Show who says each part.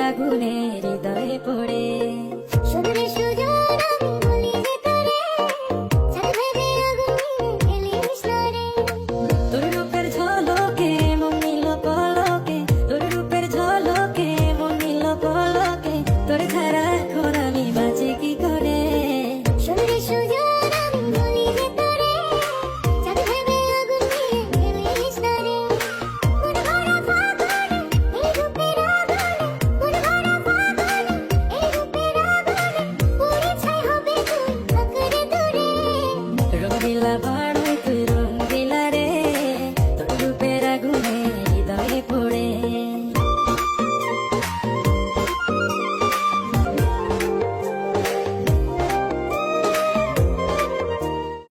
Speaker 1: আগুনে হৃদয়ে পড়ে love